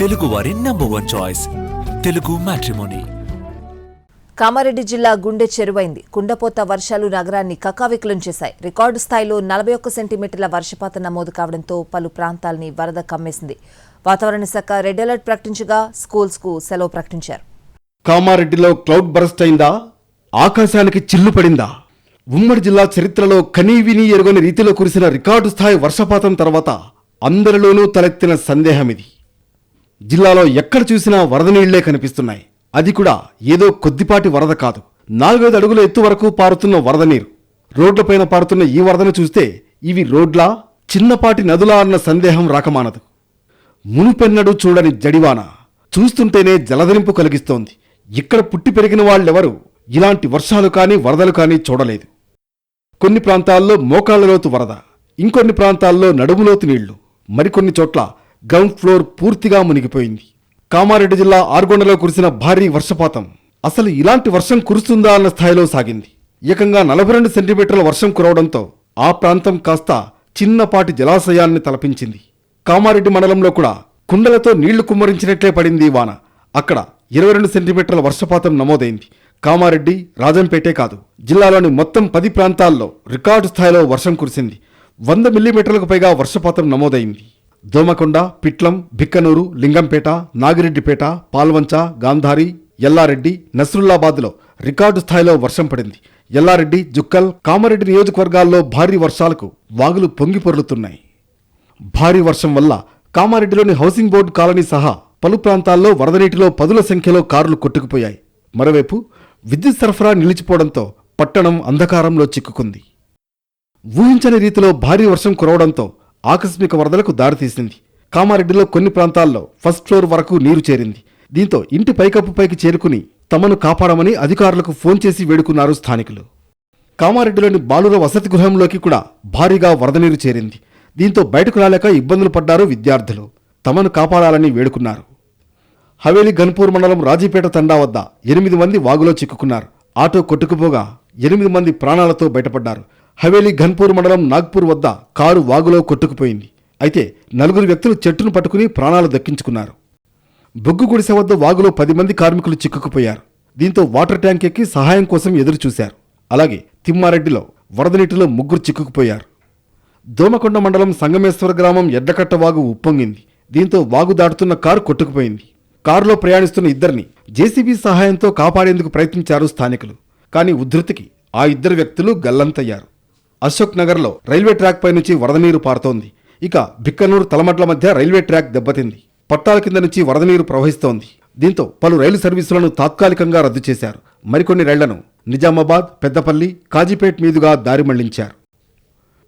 తెలుగువారి number one choice Telugu matrimony Kamareddy జిల్లా గుండె చెరువైంది. కుండపోత వర్షాలు నగరాన్ని కకావికలం చేశాయి. రికార్డు స్థాయిలో నలభై ఒక్క సెంటీమీటర్ల వర్షపాతం నమోదు కావడంతో పలు ప్రాంతాల్ని వరద కమ్మేసింది. వాతావరణ శాఖ రెడ్ అలర్ట్ ప్రకటించగా స్కూల్స్కు సెలవు ప్రకటించారు. కామారెడ్డిలో క్లౌడ్ బరస్ట్ అయిందా? ఆకాశానికి చిల్లు పడిందా? ఉమ్మడి జిల్లా చరిత్రలో కనీవిని ఎరుగని రీతిలో కురిసిన రికార్డు స్థాయి వర్షపాతం తర్వాత అందరిలోనూ తలెత్తిన సందేహం ఇది. జిల్లాలో ఎక్కడ చూసినా వరద నీళ్ళే కనిపిస్తున్నాయి. అది కూడా ఏదో కొద్దిపాటి వరద కాదు. నాలుగైదు అడుగుల ఎత్తు వరకు పారుతున్న వరద నీరు. రోడ్లపైన పారుతున్న ఈ వరదను చూస్తే ఇవి రోడ్లా చిన్నపాటి నదులా అన్న సందేహం రాకమానదు. మునుపెన్నడూ చూడని జడివాన. చూస్తుంటేనే జలధరింపు కలిగిస్తోంది. ఇక్కడ పుట్టి పెరిగిన వాళ్ళెవరూ ఇలాంటి వర్షాలు కానీ వరదలు కానీ చూడలేదు. కొన్ని ప్రాంతాల్లో మోకాళ్ళలోతు వరద ఇంకొన్ని ప్రాంతాల్లో నడుములోతు నీళ్ళు. మరికొన్ని చోట్ల గ్రౌండ్ ఫ్లోర్ పూర్తిగా మునిగిపోయింది. కామారెడ్డి జిల్లా ఆర్గొండలో కురిసిన భారీ వర్షపాతం అసలు ఇలాంటి వర్షం కురుస్తుందా అన్న స్థాయిలో సాగింది. ఏకంగా నలభై రెండు సెంటీమీటర్ల వర్షం కురవడంతో ఆ ప్రాంతం కాస్త చిన్నపాటి జలాశయాన్ని తలపించింది. కామారెడ్డి మండలంలో కూడా కుండలతో నీళ్ళు కుమ్మరించినట్లే పడింది వాన. అక్కడ ఇరవై రెండు సెంటీమీటర్ల వర్షపాతం నమోదైంది. కామారెడ్డి రాజంపేటే కాదు జిల్లాలోని మొత్తం పది ప్రాంతాల్లో రికార్డు స్థాయిలో వర్షం కురిసింది. వంద మిల్లీమీటర్లకు పైగా వర్షపాతం నమోదైంది. దోమకొండ పిట్లం బిక్కనూరు లింగంపేట నాగిరెడ్డిపేట పాల్వంచ గాంధారి ఎల్లారెడ్డి నస్రుల్లాబాద్లో రికార్డు స్థాయిలో వర్షం పడింది. ఎల్లారెడ్డి జుక్కల్ కామారెడ్డి నియోజకవర్గాల్లో భారీ వర్షాలకు వాగులు పొంగి పొర్లుతున్నాయి. భారీ వర్షం వల్ల కామారెడ్డిలోని హౌసింగ్ బోర్డు కాలనీ సహా పలు ప్రాంతాల్లో వరద నీటిలో పదుల సంఖ్యలో కార్లు కొట్టుకుపోయాయి. మరోవైపు విద్యుత్ సరఫరా నిలిచిపోవడంతో పట్టణం అంధకారంలో చిక్కుకుంది. ఊహించని రీతిలో భారీ వర్షం కురవడంతో ఆకస్మిక వరదలకు దారితీసింది కామారెడ్డిలో కొన్ని ప్రాంతాల్లో ఫస్ట్ ఫ్లోర్ వరకు నీరు చేరింది. దీంతో ఇంటి పైకప్పుపైకి చేరుకుని తమను కాపాడమని అధికారులకు ఫోన్ చేసి వేడుకున్నారు స్థానికులు. కామారెడ్డిలోని బాలుర వసతి గృహంలోకి కూడా భారీగా వరద నీరు చేరింది. దీంతో బయటకు రాలేక ఇబ్బందులు పడ్డారు విద్యార్థులు. తమను కాపాడాలని వేడుకున్నారు. హవేలీ గన్పూర్ మండలం రాజీపేట తండా వద్ద ఎనిమిది మంది వాగులో చిక్కుకున్నారు. ఆటో కొట్టుకుపోగా ఎనిమిది మంది ప్రాణాలతో బయటపడ్డారు. హవేలీ ఘన్పూర్ మండలం నాగ్పూర్ వద్ద కారు వాగులో కొట్టుకుపోయింది. అయితే నలుగురు వ్యక్తులు చెట్టును పట్టుకుని ప్రాణాలు దక్కించుకున్నారు. బొగ్గు గుడిసె వద్ద వాగులో పది మంది కార్మికులు చిక్కుకుపోయారు. దీంతో వాటర్ ట్యాంక్ ఎక్కి సహాయం కోసం ఎదురు చూశారు అలాగే తిమ్మారెడ్డిలో వరద నీటిలో ముగ్గురు చిక్కుకుపోయారు. దోమకొండ మండలం సంగమేశ్వర గ్రామం ఎడ్లకట్ట వాగు ఉప్పొంగింది. దీంతో వాగు దాటుతున్న కారు కొట్టుకుపోయింది. కారులో ప్రయాణిస్తున్న ఇద్దరిని జేసీబీ సహాయంతో కాపాడేందుకు ప్రయత్నించారు స్థానికులు. కానీ ఉధృతికి ఆ ఇద్దరు వ్యక్తులు గల్లంతయ్యారు. అశోక్ నగర్లో రైల్వే ట్రాక్ పై నుంచి వరద నీరు పారుతోంది. ఇక బిక్కనూరు తలమట్ల మధ్య రైల్వే ట్రాక్ దెబ్బతింది. పట్టాల కింద నుంచి వరద నీరు ప్రవహిస్తోంది. దీంతో పలు రైలు సర్వీసులను తాత్కాలికంగా రద్దు చేశారు. మరికొన్ని రైళ్ళను నిజామాబాద్ పెద్దపల్లి కాజీపేట్ మీదుగా దారి మళ్ళించారు.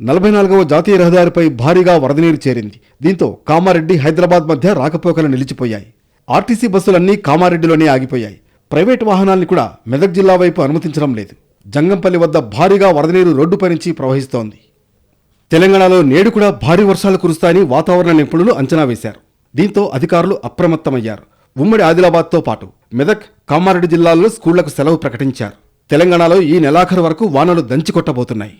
నలభై నాలుగవ జాతీయ రహదారిపై భారీగా వరద నీరు చేరింది. దీంతో కామారెడ్డి హైదరాబాద్ మధ్య రాకపోకలు నిలిచిపోయాయి. ఆర్టీసీ బస్సులన్నీ కామారెడ్డిలోనే ఆగిపోయాయి. ప్రైవేట్ వాహనాల్ని కూడా మెదక్ జిల్లా వైపు అనుమతించడం లేదు. జంగంపల్లి వద్ద భారీగా వరద నీరు రోడ్డుపై నుంచి ప్రవహిస్తోంది. తెలంగాణలో నేడు కూడా భారీ వర్షాలు కురుస్తాయని వాతావరణ నిపుణులు అంచనా వేశారు. దీంతో అధికారులు అప్రమత్తమయ్యారు. ఉమ్మడి ఆదిలాబాద్తో పాటు మెదక్ కామారెడ్డి జిల్లాల్లో స్కూళ్ళకు సెలవు ప్రకటించారు. తెలంగాణలో ఈ నెలాఖరు వరకు వానలు దంచి కొట్టబోతున్నాయి.